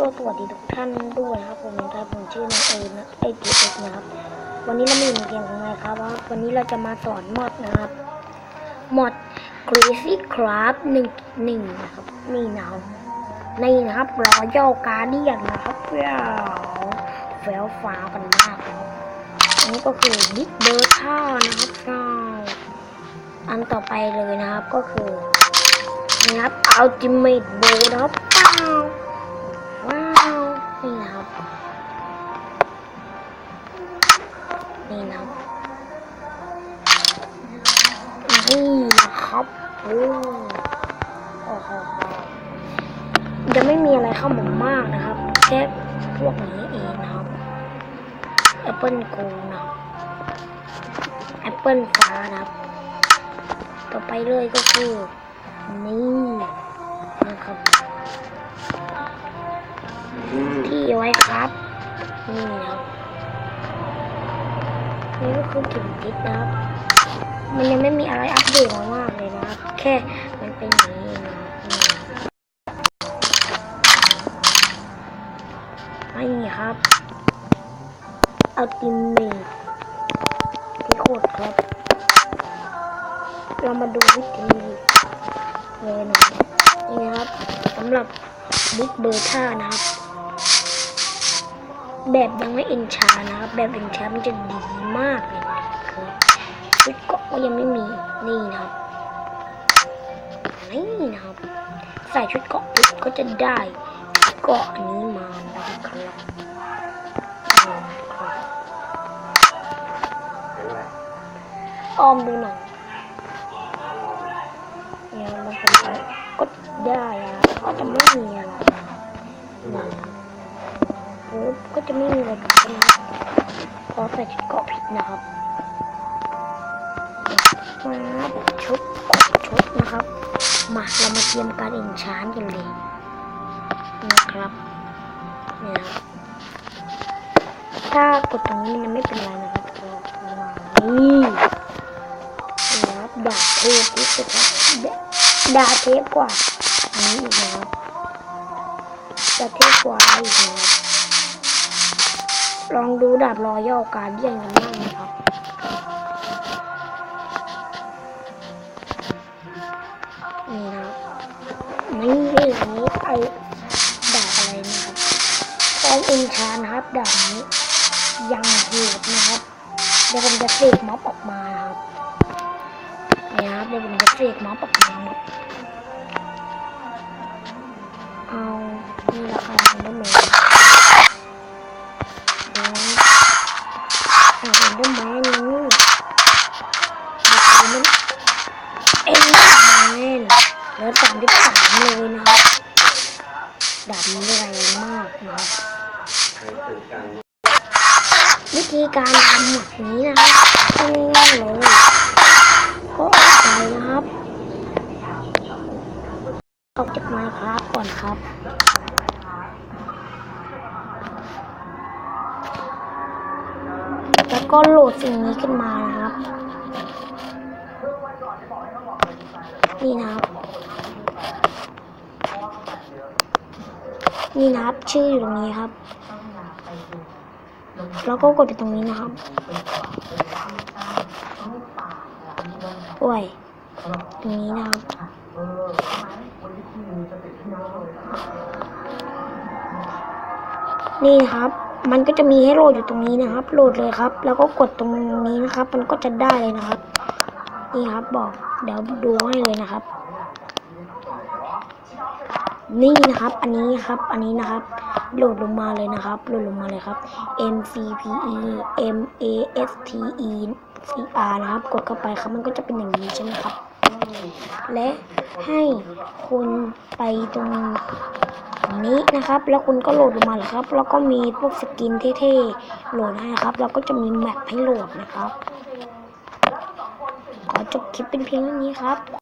ก็สวัสดีทุกท่านด้วยนะครับผมครับผมชื่อน้องเอนะเอเอสนะครับ วันนี้เราไม่อยู่ในเกมของไงครับว่าวันนี้เราจะมาสอนมอดนะครับมอด Crazy Craft หนึ่งหนึ่งนะครับนี่นะครับนี่นะครับรอย่อการเดียนนะครับเว้าวแฝวฟ้ากันมากครับอันนี้ก็คือบิ๊กเบอร์ท่านะครับว้าอันต่อไปเลยนะครับก็คือนะครับ Ultimate Bow นะครับว้าวว้าว นี่นะครับนี่นะครับโอ้โอ้โหยังไม่มีอะไรเข้ามามากนะครับ แค่พวกนี้เองนะครับแอปเปิลโกนะแอปเปิลฟ้านะครับ ต่อไปเลยก็คือนี่นะครับที่ไว้ครับนี่นะ ครับนี่ก็คือกิ่งทิศนะครับ มันยังไม่มีอะไรอัปเดตมากเลยนะครับ แค่มันเป็นอย่างนี้นะครับนี่ครับอัลติเมทที่โคตรครับ เรามาดูวิธีเลยนะนี่นะครับสำหรับบิ๊กเบอร์ท่านะครับ แบบยังไม่เอนชานะครับ แบบเอนชามันจะดีมากเลยนะครับชุดเกาะก็ยังไม่มีนี่นะครับนี่นะครับ ใส่ชุดเกาะปุ๊บก็จะได้เกาะอันนี้มานะครับออมดูหน่อยเนี่ยมันเป็นไปก็ได้อะก็จะไม่มีอะไรนะ ก็จะไม่มีอะไรกับนนะเพราะใส่ชุดเกาะผิดนะครับมาชุดกดชุดนะครับ มาเรามาเตรียมการเอ็นชานกันเลยนะครับเนี่ยนะครับถ้ากดตรงนี้มันไม่เป็นไรนะครับก็วางนี่นี่นะครับดาบเทพที่สุดครับดาบเทพกว่าอันนี้อีกนะครับดาบเทพกว่าอีกนะครับ ลองดูดาบรอย่อการเดียนกันบ้างนะครับนี่นะครับนี่อันนี้ไอดาบอะไรนะครับตอนอินชานครับดาบนี้ยังโหดนะครับเดี๋ยวผมจะเสกม็อบออกมาครับนี่ครับเดี๋ยวผมจะเสกม็อบออกมาเอานี่ราคาได้ไหมเห็นต้นไม้นี้เด็กมันเอ็นแมนเหลือสามที่สามเลยนะดับดาบนี้แรงมากนะวิธีการทำแบบนี้นะครับง่ายๆเลยก็ออกไปนะครับ ออกจากไม้ครับก่อนครับ แล้ว ก็โหลดสิ่งนี้ขึ้นมานะครับ นี่นะครับ นี่นะครับชื่ออยู่ตรงนี้ครับ แล้วก็กดไปตรงนี้นะครับโอ้ยตรงนี้นะครับนี่ครับ มันก็จะมีให้โหลดอยู่ตรงนี้นะครับ โหลดเลยครับ แล้วก็กดตรงนี้นะครับ มันก็จะได้เลยนะครับ นี่ครับบอกเดี๋ยวดูให้เลยนะครับ นี่นะครับ อันนี้ครับ อันนี้นะครับ โหลดลงมาเลยนะครับ โหลดลงมาเลยครับ M C P E M A S T E C R นะครับ กดเข้าไปครับ มันก็จะเป็นอย่างนี้ใช่ไหมครับ และให้คุณไปตรง นี้นะครับ แล้วคุณก็โหลดลงมาเลยครับ แล้วก็มีพวกสกินเท่ๆโหลดให้ครับ แล้วก็จะมีแมปให้โหลดนะครับ ขอจบคลิปเป็นเพียงเท่านี้ครับ